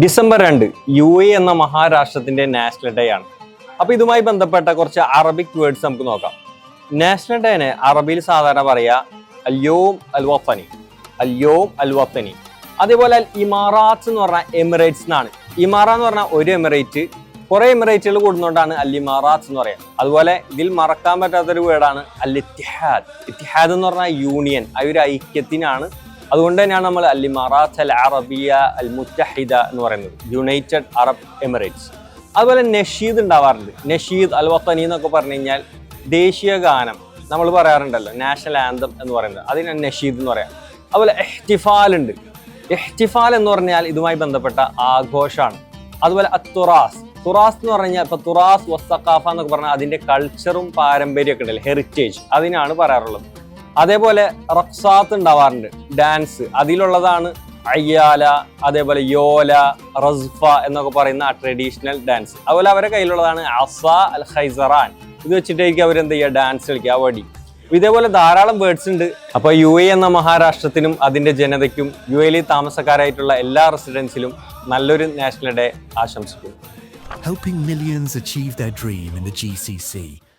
December രണ്ട് U A എന്ന മഹാരാഷ്ട്രത്തിന്റെ national day ആണ്. അപ്പൊ ഇതുമായി ബന്ധപ്പെട്ട കുറച്ച് അറബിക് വേർഡ്സ് നമുക്ക് നോക്കാം. നാഷണൽ ഡേനെ അറബിയിൽ സാധാരണ പറയാ അല്യോം അൽ വത്തനി അല്യോം അൽ വത്തനി അതേപോലെ ഇമാറാത്ത് എന്ന് പറഞ്ഞ എമിറേറ്റ്സ് എന്നാണ്. ഇമാറ എന്ന് പറഞ്ഞാൽ ഒരു എമിറേറ്റ് കുറെ എമിറേറ്റുകൾ കൂടുന്നതുകൊണ്ടാണ് അൽ ഇമാറാത്ത് എന്ന് പറയാം. അതുപോലെ ഇതിൽ മറക്കാൻ പറ്റാത്തൊരു വേർഡാണ് അൽ ഇത്തിഹാദ് ഇത്തിഹാദ് എന്ന് പറഞ്ഞാൽ യൂണിയൻ ആ ഒരു ഐക്യത്തിനാണ് അതുകൊണ്ട് തന്നെയാണ് നമ്മൾ അൽ മറാത്ത് അൽ അറബിയ അൽ മുത്തഹിദ എന്ന് പറയുന്നത് യുണൈറ്റഡ് അറബ് എമിറേറ്റ്സ് അതുപോലെ നഷീദ് ഉണ്ടാവാറുണ്ട്. നഷീദ് അൽ വത്തനി എന്നൊക്കെ പറഞ്ഞു കഴിഞ്ഞാൽ ദേശീയ ഗാനം നമ്മൾ പറയാറുണ്ടല്ലോ നാഷണൽ ആന്തം എന്ന് പറയുന്നത്. അതിനാണ് നഷീദ് എന്ന് പറയാം. അതുപോലെ എഹ്തിഫാൽ ഉണ്ട്. എഹ്തിഫാൽ എന്ന് പറഞ്ഞാൽ ഇതുമായി ബന്ധപ്പെട്ട ആഘോഷമാണ്. അതുപോലെ തുറാസ് തുറാസ് എന്ന് പറഞ്ഞാൽ കഴിഞ്ഞാൽ ഇപ്പൊ തുറാസ് വസ്തഖാഫ എന്നൊക്കെ പറഞ്ഞാൽ അതിന്റെ കൾച്ചറും പാരമ്പര്യമൊക്കെ ഉണ്ടല്ലോ ഹെറിറ്റേജ് അതിനാണ് പറയാറുള്ളത്. അതേപോലെ റക്സാത്ത് ഉണ്ടാവാറുണ്ട്. ഡാൻസ്. അതിലുള്ളതാണ് അയ്യാല അതേപോലെ യോല റസ്ഫ എന്നൊക്കെ പറയുന്ന ട്രഡീഷണൽ ഡാൻസ് അതുപോലെ അവരെ കയ്യിലുള്ളതാണ് അസ അൽ ഹൈസറാൻ ഇത് വെച്ചിട്ടായിരിക്കും അവരെന്ത് ചെയ്യുക? ഡാൻസ് കളിക്കുക. വടി. ഇതേപോലെ ധാരാളം വേർഡ്സ് ഉണ്ട്. അപ്പൊ യു എ എന്ന മഹാരാഷ്ട്രത്തിനും അതിന്റെ ജനതയ്ക്കും യു എയിൽ താമസക്കാരായിട്ടുള്ള എല്ലാ റെസിഡൻസിലും നല്ലൊരു നാഷണൽ ഡേ ആശംസിക്കുന്നു. Helping millions achieve their dream in the GCC.